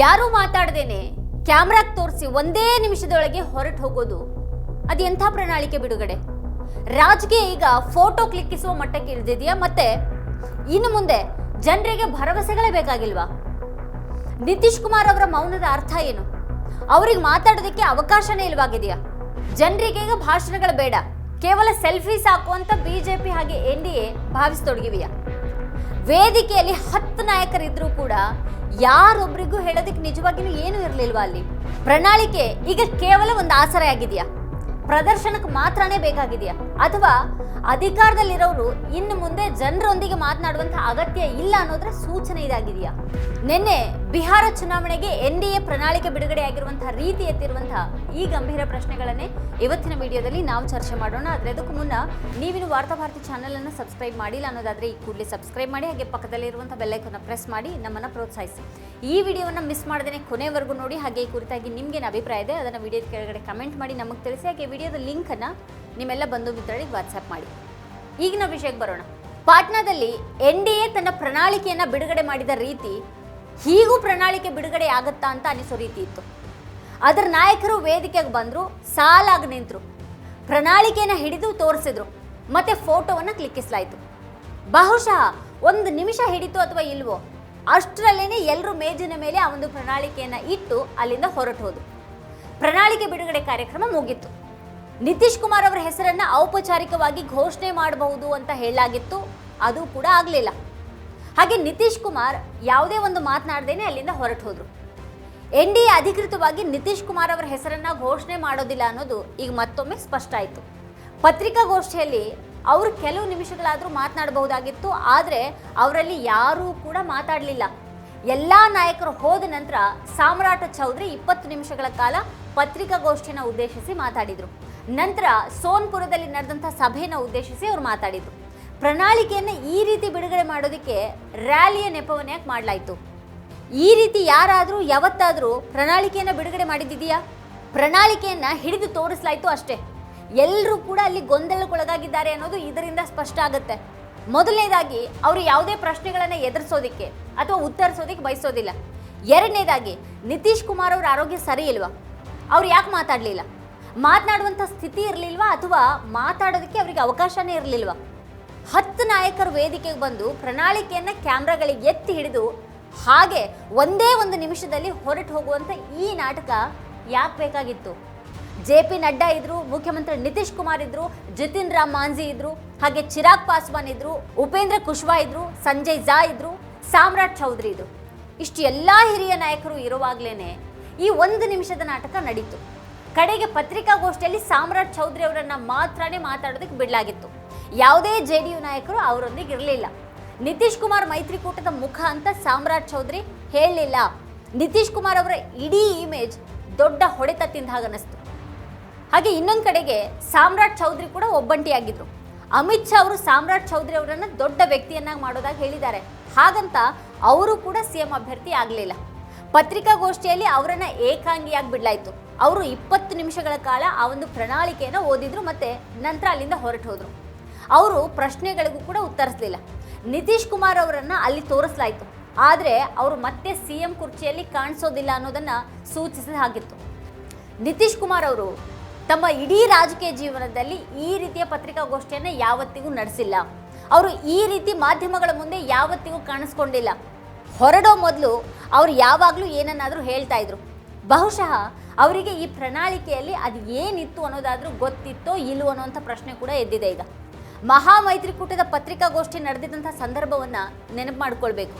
ಯಾರೂ ಮಾತಾಡದೇನೆ. ಕ್ಯಾಮ್ರಾಕ್ ತೋರಿಸಿ ಒಂದೇ ನಿಮಿಷದೊಳಗೆ ಹೊರಟು ಹೋಗೋದು. ಅದು ಎಂಥ ಪ್ರಣಾಳಿಕೆ ಬಿಡುಗಡೆ. ರಾಜ್ಗೆ ಈಗ ಫೋಟೋ ಕ್ಲಿಕ್ಕಿಸುವ ಮಟ್ಟಕ್ಕೆ ಇಳಿದಿದೆಯಾ ಮತ್ತೆ? ಇನ್ನು ಮುಂದೆ ಜನರಿಗೆ ಭರವಸೆಗಳೇ ಬೇಕಾಗಿಲ್ವಾ? ನಿತೀಶ್ ಕುಮಾರ್ ಅವರ ಮೌನದ ಅರ್ಥ ಏನು? ಅವ್ರಿಗೆ ಮಾತಾಡೋದಕ್ಕೆ ಅವಕಾಶನೇ ಇಲ್ವಾಗಿದೆಯಾ? ಜನರಿಗೆ ಈಗ ಭಾಷಣಗಳು ಬೇಡ. ಕೇವಲ ಸೆಲ್ಫಿ ಸಾಕು ಅಂತ ಬಿಜೆಪಿ ಹಾಗೆ ಎನ್ ಡಿ ಎ ಭಾವಿಸತೊಡಗಿವೆಯಾ ವೇದಿಕೆಯಲ್ಲಿ ಹತ್ತು ನಾಯಕರಿದ್ರೂ ಕೂಡ ಯಾರೊಬ್ರಿಗೂ ಹೇಳೋದಕ್ಕೆ ನಿಜವಾಗಿಯೂ ಏನು ಇರಲಿಲ್ವಾ ಅಲ್ಲಿ? ಪ್ರಣಾಳಿಕೆ ಈಗ ಕೇವಲ ಒಂದು ಆಸರೆ ಆಗಿದೆಯಾ? ಪ್ರದರ್ಶನಕ್ಕೆ ಮಾತ್ರನೇ ಬೇಕಾಗಿದೆಯಾ? ಅಥವಾ ಅಧಿಕಾರದಲ್ಲಿರೋರು ಇನ್ನು ಮುಂದೆ ಜನರೊಂದಿಗೆ ಮಾತನಾಡುವಂತಹ ಅಗತ್ಯ ಇಲ್ಲ ಅನ್ನೋದ್ರ ಸೂಚನೆ ಇದಾಗಿದೆಯಾ? ನಿನ್ನೆ ಬಿಹಾರ ಚುನಾವಣೆಗೆ ಎನ್ ಡಿ ಎ ಪ್ರಣಾಳಿಕೆ ಬಿಡುಗಡೆಯಾಗಿರುವಂತಹ ರೀತಿ ಎತ್ತಿರುವಂತಹ ಈ ಗಂಭೀರ ಪ್ರಶ್ನೆಗಳನ್ನೇ ಇವತ್ತಿನ ವಿಡಿಯೋದಲ್ಲಿ ನಾವು ಚರ್ಚೆ ಮಾಡೋಣ. ಆದರೆ ಅದಕ್ಕೂ ಮುನ್ನ ವಾರ್ತಾ ವಾರ್ತಾಭಾರತಿ ಚಾನೆಲ್ ಅನ್ನು ಸಬ್ಸ್ಕ್ರೈಬ್ ಮಾಡಿಲ್ಲ ಅನ್ನೋದಾದ್ರೆ ಈ ಕೂಡಲೇ ಸಬ್ಸ್ಕ್ರೈಬ್ ಮಾಡಿ, ಹಾಗೆ ಪಕ್ಕದಲ್ಲಿರುವಂತಹ ಬೆಲ್ಲೈಕನ್ನು ಪ್ರೆಸ್ ಮಾಡಿ ನಮ್ಮನ್ನು ಪ್ರೋತ್ಸಾಹಿಸಿ. ಈ ವಿಡಿಯೋವನ್ನು ಮಿಸ್ ಮಾಡದೇ ಕೊನೆವರೆಗೂ ನೋಡಿ, ಹಾಗೆ ಈ ಕುರಿತಾಗಿ ನಿಮ್ಗೇನು ಅಭಿಪ್ರಾಯ ಇದೆ ಅದನ್ನು ವಿಡಿಯೋದ ಕೆಳಗಡೆ ಕಮೆಂಟ್ ಮಾಡಿ, ನಮಗೆ ತಿಳಿಸಿ, ಹಾಗೆ ವಿಡಿಯೋದ ಲಿಂಕನ್ನು ನಿಮ್ಮೆಲ್ಲ ಬಂಧು ಮಿತ್ರರಿಗೆ ವಾಟ್ಸಪ್ ಮಾಡಿ. ಈಗಿನ ವಿಷಯಕ್ಕೆ ಬರೋಣ. ಪಾಟ್ನಾದಲ್ಲಿ ಎನ್ ಡಿ ಎ ತನ್ನ ಪ್ರಣಾಳಿಕೆಯನ್ನು ಬಿಡುಗಡೆ ಮಾಡಿದ ರೀತಿ ಹೀಗೂ ಪ್ರಣಾಳಿಕೆ ಬಿಡುಗಡೆ ಆಗುತ್ತಾ ಅಂತ ಅನಿಸೋ ರೀತಿ ಇತ್ತು. ಅದರ ನಾಯಕರು ವೇದಿಕೆಗೆ ಬಂದರು, ಸಾಲಾಗಿ ನಿಂತರು. ಪ್ರಣಾಳಿಕೆಯನ್ನು ಹಿಡಿದು ತೋರಿಸಿದ್ರು, ಮತ್ತೆ ಫೋಟೋವನ್ನು ಕ್ಲಿಕ್ಕಿಸಲಾಯಿತು. ಬಹುಶಃ ಒಂದು ನಿಮಿಷ ಹಿಡಿತು ಅಥವಾ ಇಲ್ವೋ ಅಷ್ಟರಲ್ಲೇ ಎಲ್ಲರೂ ಮೇಜಿನ ಮೇಲೆ ಆ ಒಂದು ಪ್ರಣಾಳಿಕೆಯನ್ನು ಇಟ್ಟು ಅಲ್ಲಿಂದ ಹೊರಟು ಪ್ರಣಾಳಿಕೆ ಬಿಡುಗಡೆ ಕಾರ್ಯಕ್ರಮ ಮುಗಿತು. ನಿತೀಶ್ ಕುಮಾರ್ ಅವರ ಹೆಸರನ್ನು ಔಪಚಾರಿಕವಾಗಿ ಘೋಷಣೆ ಮಾಡಬಹುದು ಅಂತ ಹೇಳಲಾಗಿತ್ತು. ಅದು ಕೂಡ ಆಗಲಿಲ್ಲ. ಹಾಗೆ ನಿತೀಶ್ ಕುಮಾರ್ ಯಾವುದೇ ಒಂದು ಮಾತನಾಡದೇನೆ ಅಲ್ಲಿಂದ ಹೊರಟು ಹೋದರು. ಎನ್ ಡಿ ಎ ಅಧಿಕೃತವಾಗಿ ನಿತೀಶ್ ಕುಮಾರ್ ಅವರ ಹೆಸರನ್ನು ಘೋಷಣೆ ಮಾಡೋದಿಲ್ಲ ಅನ್ನೋದು ಈಗ ಮತ್ತೊಮ್ಮೆ ಸ್ಪಷ್ಟ ಆಯಿತು. ಪತ್ರಿಕಾಗೋಷ್ಠಿಯಲ್ಲಿ ಅವರು ಕೆಲವು ನಿಮಿಷಗಳಾದರೂ ಮಾತನಾಡಬಹುದಾಗಿತ್ತು, ಆದರೆ ಅವರಲ್ಲಿ ಯಾರೂ ಕೂಡ ಮಾತಾಡಲಿಲ್ಲ. ಎಲ್ಲ ನಾಯಕರು ಹೋದ ನಂತರ ಸಾಮ್ರಾಟ ಚೌಧರಿ ಇಪ್ಪತ್ತು ನಿಮಿಷಗಳ ಕಾಲ ಪತ್ರಿಕಾಗೋಷ್ಠಿಯನ್ನು ಉದ್ದೇಶಿಸಿ ಮಾತಾಡಿದರು. ನಂತರ ಸೋನ್ಪುರದಲ್ಲಿ ನಡೆದಂಥ ಸಭೆಯನ್ನು ಉದ್ದೇಶಿಸಿ ಅವರು ಮಾತಾಡಿದರು. ಪ್ರಣಾಳಿಕೆಯನ್ನು ಈ ರೀತಿ ಬಿಡುಗಡೆ ಮಾಡೋದಕ್ಕೆ ರ್ಯಾಲಿಯ ನೆಪವನ್ನು ಮಾಡಲಾಯಿತು? ಈ ರೀತಿ ಯಾರಾದರೂ ಯಾವತ್ತಾದರೂ ಪ್ರಣಾಳಿಕೆಯನ್ನು ಬಿಡುಗಡೆ ಮಾಡಿದ್ದಿದೆಯಾ? ಪ್ರಣಾಳಿಕೆಯನ್ನು ಹಿಡಿದು ತೋರಿಸಲಾಯಿತು ಅಷ್ಟೇ. ಎಲ್ಲರೂ ಕೂಡ ಅಲ್ಲಿ ಗೊಂದಲಕ್ಕೊಳಗಾಗಿದ್ದಾರೆ ಅನ್ನೋದು ಇದರಿಂದ ಸ್ಪಷ್ಟ ಆಗುತ್ತೆ. ಮೊದಲನೇದಾಗಿ ಅವರು ಯಾವುದೇ ಪ್ರಶ್ನೆಗಳನ್ನು ಎದುರಿಸೋದಿಕ್ಕೆ ಅಥವಾ ಉತ್ತರಿಸೋದಕ್ಕೆ ಬಯಸೋದಿಲ್ಲ. ಎರಡನೇದಾಗಿ ನಿತೀಶ್ ಕುಮಾರ್ ಅವರ ಆರೋಗ್ಯ ಸರಿ ಇಲ್ವಾ? ಅವ್ರು ಯಾಕೆ ಮಾತಾಡಲಿಲ್ಲ? ಮಾತನಾಡುವಂಥ ಸ್ಥಿತಿ ಇರಲಿಲ್ವಾ ಅಥವಾ ಮಾತಾಡೋದಕ್ಕೆ ಅವರಿಗೆ ಅವಕಾಶನೇ ಇರಲಿಲ್ವಾ? ಹತ್ತು ನಾಯಕರು ವೇದಿಕೆಗೆ ಬಂದು ಪ್ರಣಾಳಿಕೆಯನ್ನು ಕ್ಯಾಮ್ರಾಗಳಿಗೆ ಎತ್ತಿ ಹಿಡಿದು ಹಾಗೆ ಒಂದೇ ಒಂದು ನಿಮಿಷದಲ್ಲಿ ಹೊರಟು ಹೋಗುವಂಥ ಈ ನಾಟಕ ಯಾಕೆ ಬೇಕಾಗಿತ್ತು? ಜೆ ಪಿ ನಡ್ಡಾ ಇದ್ರು, ಮುಖ್ಯಮಂತ್ರಿ ನಿತೀಶ್ ಕುಮಾರ್ ಇದ್ರು, ಜಿತಿನ್ ರಾಮ್ ಮಾಂಝಿ ಇದ್ರು, ಹಾಗೆ ಚಿರಾಗ್ ಪಾಸ್ವಾನ್ ಇದ್ರು, ಉಪೇಂದ್ರ ಕುಶ್ವಾ ಇದ್ರು, ಸಂಜಯ್ ಝಾ ಇದ್ರು, ಸಾಮ್ರಾಟ್ ಚೌಧರಿ ಇದ್ರು. ಇಷ್ಟು ಎಲ್ಲ ಹಿರಿಯ ನಾಯಕರು ಇರುವಾಗಲೇ ಈ ಒಂದು ನಿಮಿಷದ ನಾಟಕ ನಡೀತು. ಕಡೆಗೆ ಪತ್ರಿಕಾಗೋಷ್ಠಿಯಲ್ಲಿ ಸಾಮ್ರಾಟ್ ಚೌಧರಿ ಅವರನ್ನ ಮಾತ್ರನೇ ಮಾತಾಡೋದಕ್ಕೆ ಬಿಡಲಾಗಿತ್ತು. ಯಾವುದೇ ಜೆ ಡಿ ಯು ನಾಯಕರು ಅವರೊಂದಿಗೆ ಇರಲಿಲ್ಲ. ನಿತೀಶ್ ಕುಮಾರ್ ಮೈತ್ರಿಕೂಟದ ಮುಖ ಅಂತ ಸಾಮ್ರಾಟ್ ಚೌಧರಿ ಹೇಳಲಿಲ್ಲ. ನಿತೀಶ್ ಕುಮಾರ್ ಅವರ ಇಡೀ ಇಮೇಜ್ ದೊಡ್ಡ ಹೊಡೆತ ತಿಂದ ಹಾಗನ್ನಿಸ್ತು ಹಾಗೆ ಇನ್ನೊಂದು ಕಡೆಗೆ ಸಾಮ್ರಾಟ್ ಚೌಧರಿ ಕೂಡ ಒಬ್ಬಂಟಿಯಾಗಿದ್ದರು ಅಮಿತ್ ಶಾ ಅವರು ಸಾಮ್ರಾಟ್ ಚೌಧರಿ ಅವರನ್ನು ದೊಡ್ಡ ವ್ಯಕ್ತಿಯನ್ನಾಗಿ ಮಾಡೋದಾಗಿ ಹೇಳಿದ್ದಾರೆ. ಹಾಗಂತ ಅವರು ಕೂಡ ಸಿ ಎಂ ಅಭ್ಯರ್ಥಿ ಆಗಲಿಲ್ಲ. ಪತ್ರಿಕಾಗೋಷ್ಠಿಯಲ್ಲಿ ಅವರನ್ನ ಏಕಾಂಗಿಯಾಗಿ ಬಿಡಲಾಯಿತು ಅವರು ಇಪ್ಪತ್ತು ನಿಮಿಷಗಳ ಕಾಲ ಆ ಒಂದು ಪ್ರಣಾಳಿಕೆಯನ್ನು ಓದಿದ್ರು ಮತ್ತೆ ನಂತರ ಅಲ್ಲಿಂದ ಹೊರಟು ಹೋದ್ರು. ಅವರು ಪ್ರಶ್ನೆಗಳಿಗೂ ಕೂಡ ಉತ್ತರಿಸಲಿಲ್ಲ. ನಿತೀಶ್ ಕುಮಾರ್ ಅವರನ್ನ ಅಲ್ಲಿ ತೋರಿಸಲಾಯಿತು. ಆದರೆ ಅವರು ಮತ್ತೆ ಸಿ ಎಂ ಕುರ್ಚಿಯಲ್ಲಿ ಕಾಣಿಸೋದಿಲ್ಲ ಅನ್ನೋದನ್ನ ಸೂಚಿಸಿದ ಹಾಗಿತ್ತು. ನಿತೀಶ್ ಕುಮಾರ್ ಅವರು ತಮ್ಮ ಇಡೀ ರಾಜಕೀಯ ಜೀವನದಲ್ಲಿ ಈ ರೀತಿಯ ಪತ್ರಿಕಾಗೋಷ್ಠಿಯನ್ನು ಯಾವತ್ತಿಗೂ ನಡೆಸಿಲ್ಲ. ಅವರು ಈ ರೀತಿ ಮಾಧ್ಯಮಗಳ ಮುಂದೆ ಯಾವತ್ತಿಗೂ ಕಾಣಿಸ್ಕೊಂಡಿಲ್ಲ. ಹೊರಡೋ ಮೊದಲು ಅವ್ರು ಯಾವಾಗಲೂ ಏನನ್ನಾದರೂ ಹೇಳ್ತಾ ಇದ್ರು. ಬಹುಶಃ ಅವರಿಗೆ ಈ ಪ್ರಣಾಳಿಕೆಯಲ್ಲಿ ಅದು ಏನಿತ್ತು ಅನ್ನೋದಾದರೂ ಗೊತ್ತಿತ್ತೋ ಇಲ್ವೋ ಅನ್ನೋಂಥ ಪ್ರಶ್ನೆ ಕೂಡ ಎದ್ದಿದೆ ಈಗ. ಮಹಾಮೈತ್ರಿಕೂಟದ ಪತ್ರಿಕಾಗೋಷ್ಠಿ ನಡೆದಿದ್ದಂಥ ಸಂದರ್ಭವನ್ನು ನೆನಪು ಮಾಡಿಕೊಳ್ಬೇಕು.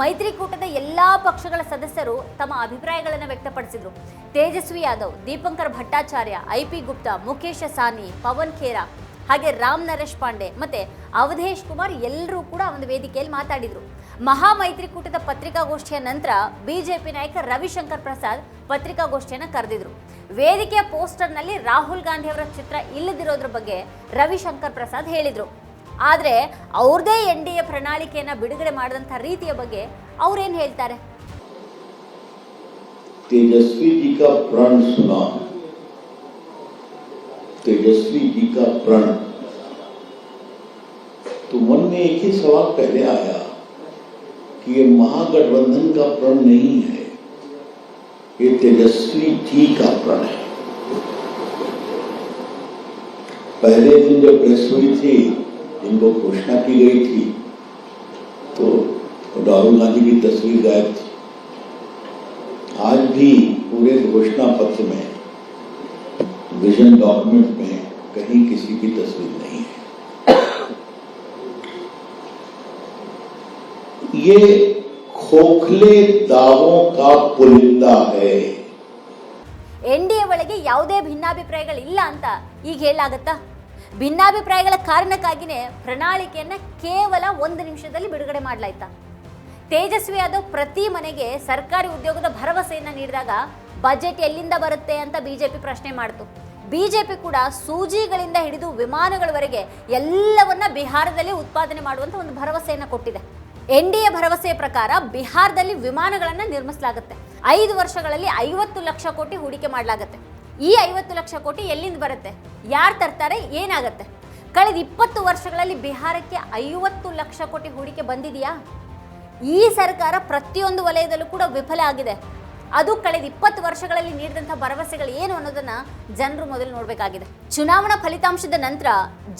ಮೈತ್ರಿಕೂಟದ ಎಲ್ಲ ಪಕ್ಷಗಳ ಸದಸ್ಯರು ತಮ್ಮ ಅಭಿಪ್ರಾಯಗಳನ್ನು ವ್ಯಕ್ತಪಡಿಸಿದರು. ತೇಜಸ್ವಿ ಯಾದವ್, ದೀಪಂಕರ್ ಭಟ್ಟಾಚಾರ್ಯ, ಐ ಪಿ ಗುಪ್ತಾ ಮುಖೇಶ ಸಾನಿ ಪವನ್ ಖೇರಾ ಹಾಗೆ ರಾಮ್ ನರೇಶ್ ಪಾಂಡೆ ಮತ್ತೆ ಅವಧೇಶ್ ಕುಮಾರ್ ಎಲ್ಲರೂ ಕೂಡ ಒಂದು ವೇದಿಕೆಯಲ್ಲಿ ಮಾತಾಡಿದರು. ಮಹಾಮೈತ್ರಿಕೂಟದ ಪತ್ರಿಕಾಗೋಷ್ಠಿಯ ನಂತರ ಬಿಜೆಪಿ ನಾಯಕ ರವಿಶಂಕರ್ ಪ್ರಸಾದ್ ಪತ್ರಿಕಾಗೋಷ್ಠಿಯನ್ನು ಕರೆದಿದ್ರು. ವೇದಿಕೆಯ ಪೋಸ್ಟರ್ನಲ್ಲಿ ರಾಹುಲ್ ಗಾಂಧಿಯವರ ಚಿತ್ರ ಇಲ್ಲದಿರೋದ್ರ ಬಗ್ಗೆ ರವಿಶಂಕರ್ ಪ್ರಸಾದ್ ಹೇಳಿದರು. ಆದರೆ ಅವ್ರದ್ದೇ ಎನ್ ಡಿ ಎ ಪ್ರಣಾಳಿಕೆಯನ್ನು ಬಿಡುಗಡೆ ಮಾಡಿದಂಥ ರೀತಿಯ ಬಗ್ಗೆ ಅವ್ರೇನು ಹೇಳ್ತಾರೆ? ತೇಜಸ್ವಿ तेजस्वी जी का प्रण। तो मन में एक ही सवाल पहले आया कि ये महागठबंधन का प्रण नहीं है, ये तेजस्वी जी का प्रण है। पहले दिन जब ड्रेस हुई थी, जिनको घोषणा की गई थी तो राहुल गांधी की तस्वीर गायब थी। आज भी पूरे घोषणा पत्र में विजन डॉक्यूमेंट में कहीं किसी की तस्वीर नहीं है ये खोखले दावों का पुलिंदा है ಎನ್ ಡಿ ಎ ಒಳಗೆ ಯಾವುದೇ ಭಿನ್ನಾಭಿಪ್ರಾಯಗಳಿಲ್ಲ ಅಂತ ಈಗ ಹೇಳಲಾಗತ್ತಾ ಭಿನ್ನಾಭಿಪ್ರಾಯಗಳ ಕಾರಣಕ್ಕಾಗಿಯೇ ಪ್ರಣಾಳಿಕೆಯನ್ನ ಕೇವಲ ಒಂದು ನಿಮಿಷದಲ್ಲಿ ಬಿಡುಗಡೆ ಮಾಡಲಾಯ್ತಾ ತೇಜಸ್ವಿ ಯಾದವ್ ಪ್ರತಿ ಮನೆಗೆ ಸರ್ಕಾರಿ ಉದ್ಯೋಗದ ಭರವಸೆಯನ್ನ ನೀಡಿದಾಗ ಬಜೆಟ್ ಎಲ್ಲಿಂದ ಬರುತ್ತೆ ಅಂತ ಬಿಜೆಪಿ ಪ್ರಶ್ನೆ ಮಾಡಿತು ಬಿಜೆಪಿ ಕೂಡ ಸೂಜಿಗಳಿಂದ ಹಿಡಿದು ವಿಮಾನಗಳವರೆಗೆ ಎಲ್ಲವನ್ನ ಬಿಹಾರದಲ್ಲಿ ಉತ್ಪಾದನೆ ಮಾಡುವಂತ ಒಂದು ಭರವಸೆಯನ್ನು ಕೊಟ್ಟಿದೆ. ಎನ್ ಡಿ ಎ ಭರವಸೆಯ ಪ್ರಕಾರ ಬಿಹಾರದಲ್ಲಿ ವಿಮಾನಗಳನ್ನು ನಿರ್ಮಿಸಲಾಗುತ್ತೆ. ಐದು ವರ್ಷಗಳಲ್ಲಿ ಐವತ್ತು ಲಕ್ಷ ಕೋಟಿ ಹೂಡಿಕೆ ಮಾಡಲಾಗುತ್ತೆ. ಈ ಐವತ್ತು ಲಕ್ಷ ಕೋಟಿ ಎಲ್ಲಿಂದ ಬರುತ್ತೆ? ಯಾರು ತರ್ತಾರೆ? ಏನಾಗುತ್ತೆ? ಕಳೆದ ಇಪ್ಪತ್ತು ವರ್ಷಗಳಲ್ಲಿ ಬಿಹಾರಕ್ಕೆ ಐವತ್ತು ಲಕ್ಷ ಕೋಟಿ ಹೂಡಿಕೆ ಬಂದಿದೆಯಾ? ಈ ಸರ್ಕಾರ ಪ್ರತಿಯೊಂದು ವಲಯದಲ್ಲೂ ಕೂಡ ವಿಫಲ ಆಗಿದೆ. ಅದು ಕಳೆದ ಇಪ್ಪತ್ತು ವರ್ಷಗಳಲ್ಲಿ ನೀಡಿದಂಥ ಭರವಸೆಗಳು ಏನು ಅನ್ನೋದನ್ನ ಜನರು ಮೊದಲು ನೋಡಬೇಕಾಗಿದೆ. ಚುನಾವಣಾ ಫಲಿತಾಂಶದ ನಂತರ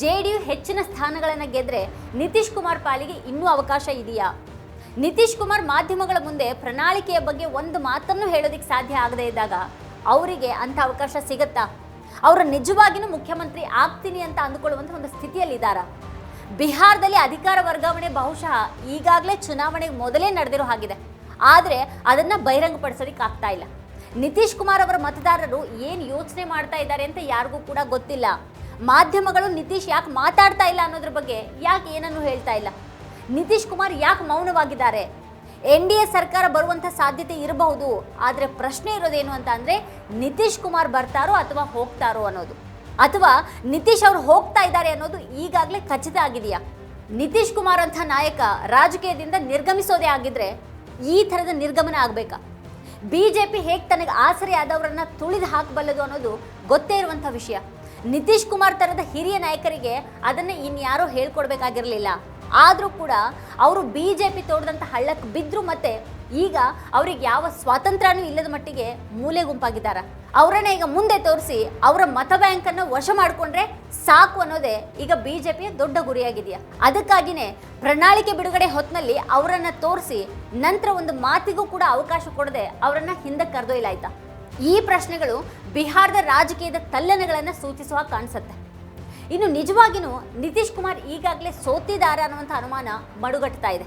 ಜೆ ಹೆಚ್ಚಿನ ಸ್ಥಾನಗಳನ್ನು ಗೆದ್ರೆ ನಿತೀಶ್ ಕುಮಾರ್ ಪಾಲಿಗೆ ಇನ್ನೂ ಅವಕಾಶ ಇದೆಯಾ? ನಿತೀಶ್ ಕುಮಾರ್ ಮಾಧ್ಯಮಗಳ ಮುಂದೆ ಪ್ರಣಾಳಿಕೆಯ ಬಗ್ಗೆ ಒಂದು ಮಾತನ್ನು ಹೇಳೋದಕ್ಕೆ ಸಾಧ್ಯ ಆಗದೇ ಇದ್ದಾಗ ಅವರಿಗೆ ಅಂಥ ಅವಕಾಶ ಸಿಗತ್ತಾ? ಅವರು ನಿಜವಾಗಿಯೂ ಮುಖ್ಯಮಂತ್ರಿ ಆಗ್ತೀನಿ ಅಂತ ಅಂದುಕೊಳ್ಳುವಂಥ ಒಂದು ಸ್ಥಿತಿಯಲ್ಲಿದ್ದಾರ? ಬಿಹಾರದಲ್ಲಿ ಅಧಿಕಾರ ವರ್ಗಾವಣೆ ಬಹುಶಃ ಈಗಾಗಲೇ ಚುನಾವಣೆಗೆ ಮೊದಲೇ ನಡೆದಿರೋ ಹಾಗಿದೆ. ಆದರೆ ಅದನ್ನು ಬಹಿರಂಗಪಡಿಸೋದಕ್ಕೆ ಆಗ್ತಾ ಇಲ್ಲ. ನಿತೀಶ್ ಕುಮಾರ್ ಅವರ ಮತದಾರರು ಏನು ಯೋಚನೆ ಮಾಡ್ತಾ ಇದ್ದಾರೆ ಅಂತ ಯಾರಿಗೂ ಕೂಡ ಗೊತ್ತಿಲ್ಲ. ಮಾಧ್ಯಮಗಳು ನಿತೀಶ್ ಯಾಕೆ ಮಾತಾಡ್ತಾ ಇಲ್ಲ ಅನ್ನೋದ್ರ ಬಗ್ಗೆ ಯಾಕೆ ಏನನ್ನು ಹೇಳ್ತಾ ಇಲ್ಲ? ನಿತೀಶ್ ಕುಮಾರ್ ಯಾಕೆ ಮೌನವಾಗಿದ್ದಾರೆ? ಎನ್ ಡಿ ಎ ಸರ್ಕಾರ ಬರುವಂಥ ಸಾಧ್ಯತೆ ಇರಬಹುದು, ಆದರೆ ಪ್ರಶ್ನೆ ಇರೋದೇನು ಅಂತ ಅಂದರೆ ನಿತೀಶ್ ಕುಮಾರ್ ಬರ್ತಾರೋ ಅಥವಾ ಹೋಗ್ತಾರೋ ಅನ್ನೋದು. ಅಥವಾ ನಿತೀಶ್ ಅವರು ಹೋಗ್ತಾ ಇದ್ದಾರೆ ಅನ್ನೋದು ಈಗಾಗಲೇ ಖಚಿತ ಆಗಿದೆಯಾ? ನಿತೀಶ್ ಕುಮಾರ್ ಅಂಥ ನಾಯಕ ರಾಜಕೀಯದಿಂದ ನಿರ್ಗಮಿಸೋದೇ ಆಗಿದ್ರೆ ಈ ಥರದ ನಿರ್ಗಮನ ಆಗಬೇಕಾ? ಬಿ ಜೆ ಪಿ ಹೇಗೆ ತನಗೆ ಆಸರೆ ಆದವರನ್ನು ತುಳಿದು ಹಾಕಬಲ್ಲದು ಅನ್ನೋದು ಗೊತ್ತೇ ಇರುವಂಥ ವಿಷಯ. ನಿತೀಶ್ ಕುಮಾರ್ ಥರದ ಹಿರಿಯ ನಾಯಕರಿಗೆ ಅದನ್ನು ಇನ್ಯಾರೋ ಹೇಳ್ಕೊಡ್ಬೇಕಾಗಿರಲಿಲ್ಲ. ಆದರೂ ಕೂಡ ಅವರು ಬಿ ಜೆ ಪಿ ತೋಡಿದಂಥ ಹಳ್ಳಕ್ಕೆ ಬಿದ್ದರು ಮತ್ತೆ ಈಗ ಅವ್ರಿಗೆ ಯಾವ ಸ್ವಾತಂತ್ರ್ಯನೂ ಇಲ್ಲದ ಮಟ್ಟಿಗೆ ಮೂಲೆ ಗುಂಪಾಗಿದ್ದಾರೆ. ಅವರನ್ನ ಈಗ ಮುಂದೆ ತೋರಿಸಿ ಅವರ ಮತ ಬ್ಯಾಂಕನ್ನು ವಶ ಮಾಡಿಕೊಂಡ್ರೆ ಸಾಕು ಅನ್ನೋದೇ ಈಗ ಬಿ ಜೆ ಪಿಯ ದೊಡ್ಡ ಗುರಿಯಾಗಿದೆಯಾ? ಅದಕ್ಕಾಗಿಯೇ ಪ್ರಣಾಳಿಕೆ ಬಿಡುಗಡೆ ಹೊತ್ತಿನಲ್ಲಿ ಅವರನ್ನು ತೋರಿಸಿ ನಂತರ ಒಂದು ಮಾತಿಗೂ ಕೂಡ ಅವಕಾಶ ಕೊಡದೆ ಅವರನ್ನು ಹಿಂದೆ ಕರೆದೊಯ್ಲಾಯ್ತಾ ಈ ಪ್ರಶ್ನೆಗಳು ಬಿಹಾರದ ರಾಜಕೀಯದ ತಲ್ಲಣಗಳನ್ನು ಸೂಚಿಸುವ ಕಾಣಿಸುತ್ತೆ. ಇನ್ನು ನಿಜವಾಗಿಯೂ ನಿತೀಶ್ ಕುಮಾರ್ ಈಗಾಗಲೇ ಸೋತಿದ್ದಾರೆ ಅನ್ನುವಂಥ ಅನುಮಾನ ಮಡುಗಟ್ತಾ ಇದೆ.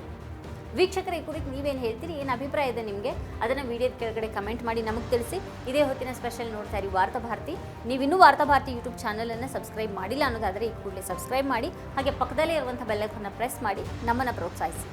ವೀಕ್ಷಕರ ಈ ಕುರಿತು ನೀವೇನು ಹೇಳ್ತೀರಿ? ಏನು ಅಭಿಪ್ರಾಯ ಇದೆ ನಿಮಗೆ? ಅದನ್ನು ವಿಡಿಯೋದ ಕೆಳಗಡೆ ಕಮೆಂಟ್ ಮಾಡಿ ನಮಗೆ ತಿಳಿಸಿ. ಇದೇ ಹೊತ್ತಿನ ಸ್ಪೆಷಲ್ ನೋಡ್ತಾ ಇರಿ ವಾರ್ತಾ ಭಾರತಿ. ನೀವಿನ್ನೂ ವಾರ್ತಾ ಭಾರತಿ ಯೂಟ್ಯೂಬ್ ಚಾನಲನ್ನು ಸಬ್ಸ್ಕ್ರೈಬ್ ಮಾಡಿಲ್ಲ ಅನ್ನೋದಾದರೆ ಈ ಕೂಡಲೇ ಸಬ್ಸ್ಕ್ರೈಬ್ ಮಾಡಿ. ಹಾಗೆ ಪಕ್ಕದಲ್ಲೇ ಇರುವಂಥ ಬೆಲ್ಲಕ್ಕನ್ನು ಪ್ರೆಸ್ ಮಾಡಿ. ನಮ್ಮನ್ನು ಪ್ರೋತ್ಸಾಹಿಸಿ.